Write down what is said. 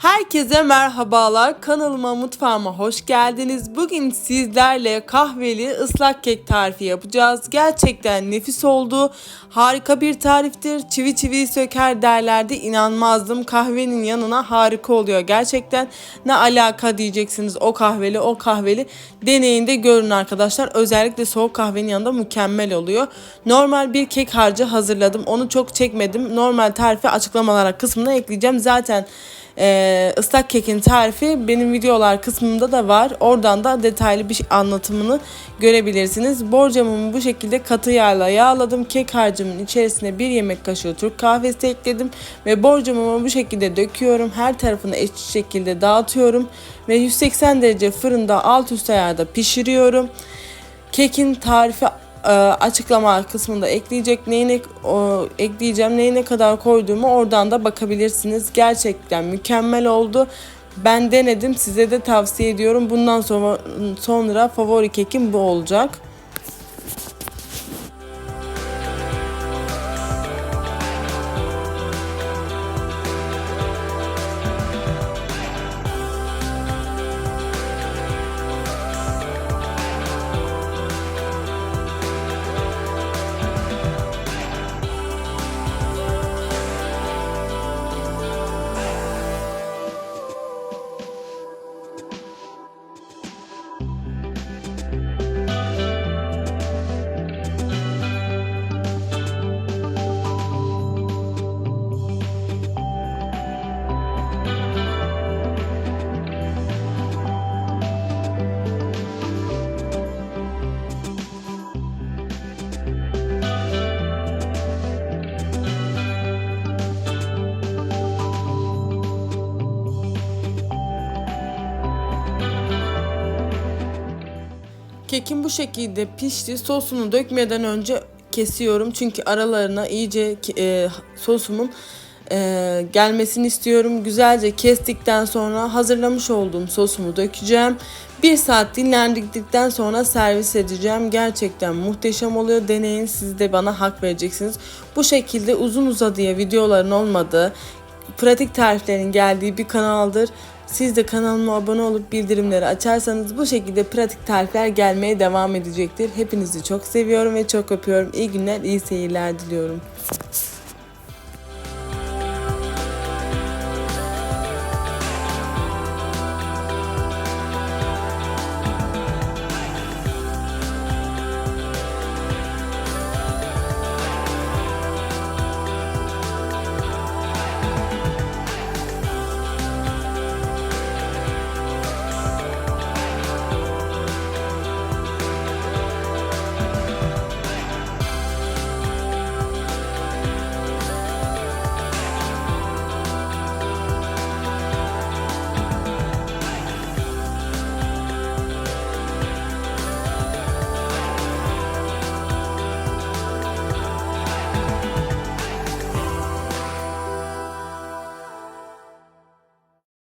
Herkese merhabalar. Kanalıma mutfağıma hoş geldiniz. Bugün sizlerle kahveli ıslak kek tarifi yapacağız. Gerçekten nefis oldu. Harika bir tariftir. Çivi çivi söker derlerdi. İnanmazdım. Kahvenin yanına harika oluyor. Gerçekten ne alaka diyeceksiniz. O kahveli o kahveli. Deneyin de görün arkadaşlar. Özellikle soğuk kahvenin yanında mükemmel oluyor. Normal bir kek harcı hazırladım. Onu çok çekmedim. Normal tarifi açıklamalara kısmına ekleyeceğim. Zaten ee, ıslak kekin tarifi benim videolar kısmında da var. Oradan da detaylı bir anlatımını görebilirsiniz. Borcamımı bu şekilde katı yağla yağladım. Kek harcımın içerisine bir yemek kaşığı Türk kahvesi ekledim. Ve borcamımı bu şekilde döküyorum. Her tarafını eşit şekilde dağıtıyorum. Ve 180 derece fırında alt üst ayarda pişiriyorum. Kekin tarifi e, açıklama kısmında ekleyecek neyine o, ekleyeceğim neyine kadar koyduğumu oradan da bakabilirsiniz. Gerçekten mükemmel oldu. Ben denedim size de tavsiye ediyorum. Bundan sonra sonra favori kekim bu olacak. Kekim bu şekilde pişti. Sosunu dökmeden önce kesiyorum. Çünkü aralarına iyice e, sosumun e, gelmesini istiyorum. Güzelce kestikten sonra hazırlamış olduğum sosumu dökeceğim. Bir saat dinlendikten sonra servis edeceğim. Gerçekten muhteşem oluyor. Deneyin siz de bana hak vereceksiniz. Bu şekilde uzun uzadıya videoların olmadığı, pratik tariflerin geldiği bir kanaldır. Siz de kanalıma abone olup bildirimleri açarsanız bu şekilde pratik tarifler gelmeye devam edecektir. Hepinizi çok seviyorum ve çok öpüyorum. İyi günler, iyi seyirler diliyorum.